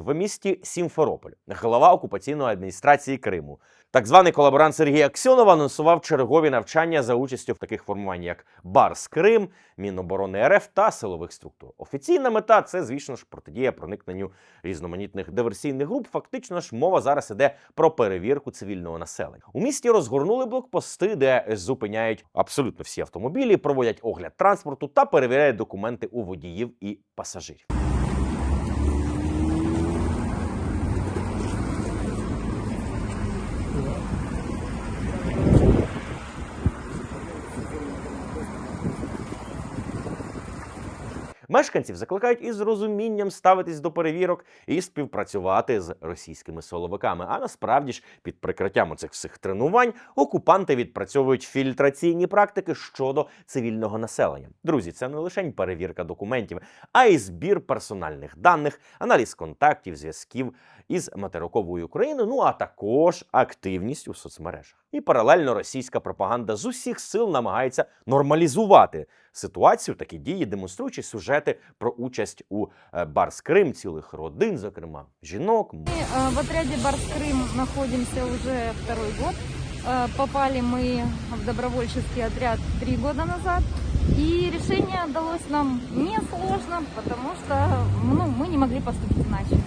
в місті Сімферополь, голова окупаційної адміністрації Криму. Так званий колаборант Сергій Аксьонов анонсував чергові навчання за участю в таких формувань, як Барс Крим, Міноборони РФ та силових структур. Офіційна мета це, звісно ж, протидія проникненню різноманітних диверсійних груп. Фактично ж мова зараз іде про перевірку цивільного населення. У місті розгорнули блокпости, де зупиняють абсолютно всі автомобілі, проводять огляд транспорту та перевіряють документи у водіїв і пасажирів. Мешканців закликають із розумінням ставитись до перевірок і співпрацювати з російськими силовиками. А насправді ж під прикриттям цих всіх тренувань окупанти відпрацьовують фільтраційні практики щодо цивільного населення. Друзі, це не лише перевірка документів, а й збір персональних даних, аналіз контактів, зв'язків із материковою Україною, ну а також активність у соцмережах. І паралельно російська пропаганда з усіх сил намагається нормалізувати ситуацію, такі дії, демонструючи сюжети про участь у е, Барс Крим цілих родин, зокрема жінок, Мы э, в отряде Барс Крым находимся уже второй год. Э, Попали мы в добровольческий отряд три года назад. И решение далось нам несложно, потому что ну, мы не могли поступить иначе.